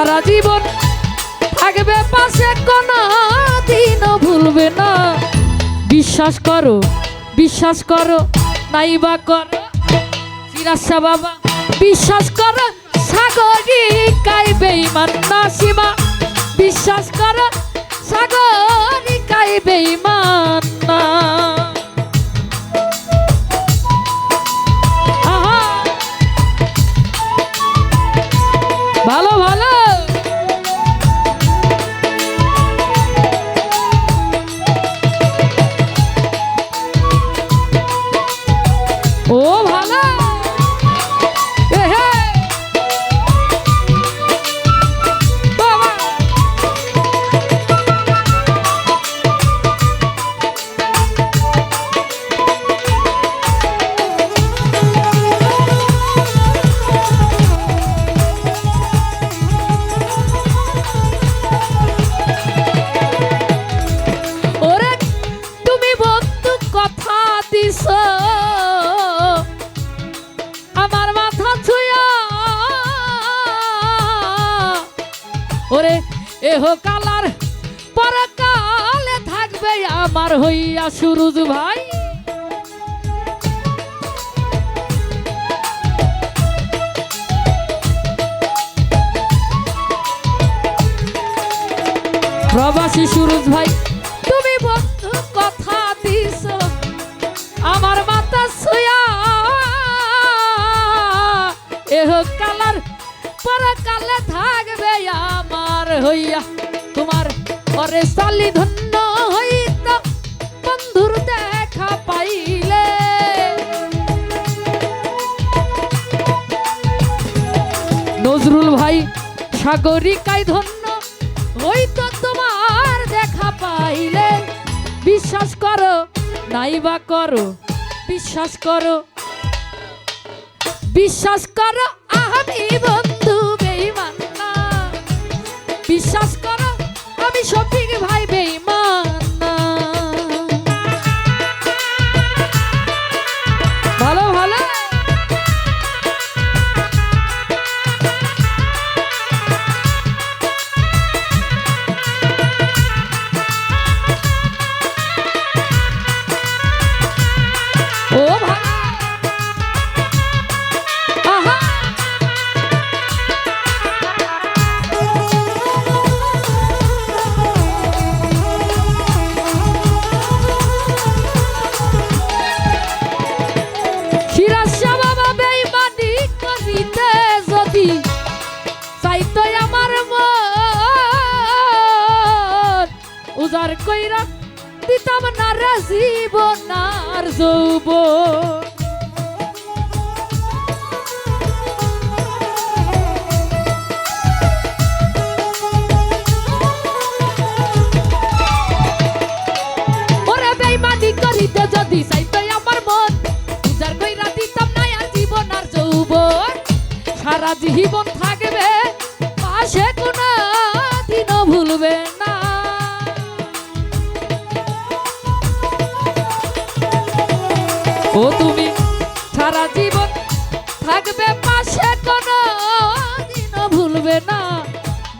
সারা জীবন থাকবে পাশে কোনো দিনও ভুলবে না। বিশ্বাস করো বিশ্বাস করো, নাইবা করো। চিরাশা বাবা, বিশ্বাস করো সাগরিকায় বেইমান না সীমা। বিশ্বাস করো সাগরিকায় বেইমান না। ওরে, এহ কালার, পরকালে থাকবে আমার হইয়া সুরুজ ভাই। প্রবাসী সুরজ ভাই, তুমি বন্ধু কথা দিছ আমার মাথা ছুঁয়া। এহ কালার পরে কালে থাকবে আমার হইয়া তোমার পরে সালি ধন্য হইত বন্ধুর দেখা পাইলে নজরুল ভাই সাগরিকায় ধন্য ওই তো তোমার দেখা পাইলে বিশ্বাস করো নাইবা করো বিশ্বাস করো বিশ্বাস করো আমি বন্ধু বিশ্বাস করো আমি শফিক ভাই বেইমান উজার কইরা দিতাম না রে জীবন আর যৌবন যদি চাইতো আমার মন উজার কইরা দিতাম না আর জীবন আর যৌবন। সারা জীবন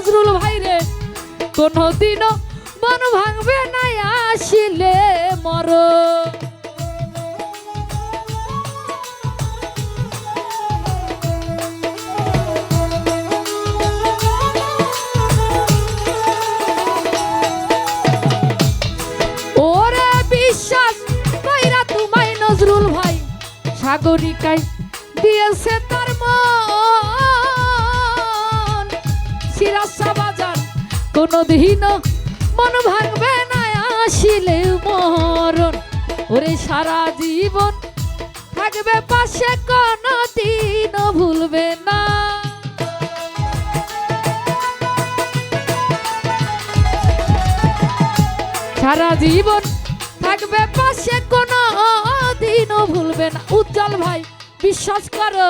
নজরুল ভাইরে কোনোদিনও মন ভাঙবে না আসিলে মর। সাগরিকায় দিয়েছে তার মা কোনো দিন মন ভাঙবে না আসিলে মরণ। ওরে সারা জীবন থাকবে পাশে কোনো দিনও ভুলবে না। সারা জীবন থাকবে পাশে কোনো দিনও ভুলবে না। উজ্জ্বল ভাই, বিশ্বাস করো,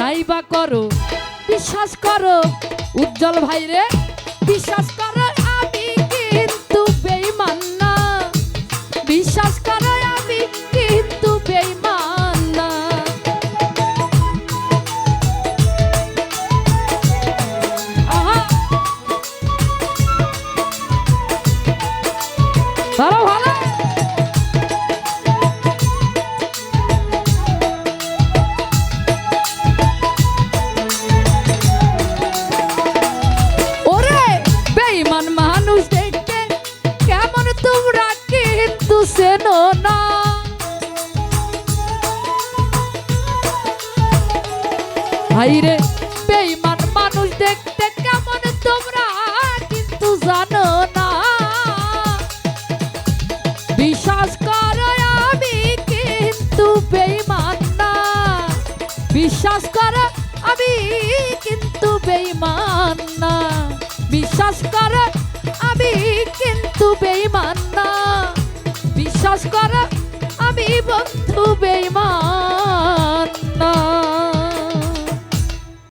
নাই বা করো, বিশ্বাস করো, উজ্জ্বল ভাই রে। বিশ্বাস করো আমি কিন্তু বেইমান না। বিশ্বাস করো আমি কিন্তু বেইমান না। ভালো ভালো। চেনো না? হাইরে বেঈমান মানুষ দেখতে কেমন তোমরা, কিন্তু জানো না। বিশ্বাস করো আমি কিন্তু বেঈমান না। বিশ্বাস করো আমি কিন্তু বেঈমান না। বিশ্বাস করো আমি কিন্তু বেঈমান না বিশ্বাস করো। আমি বন্ধু বেইমান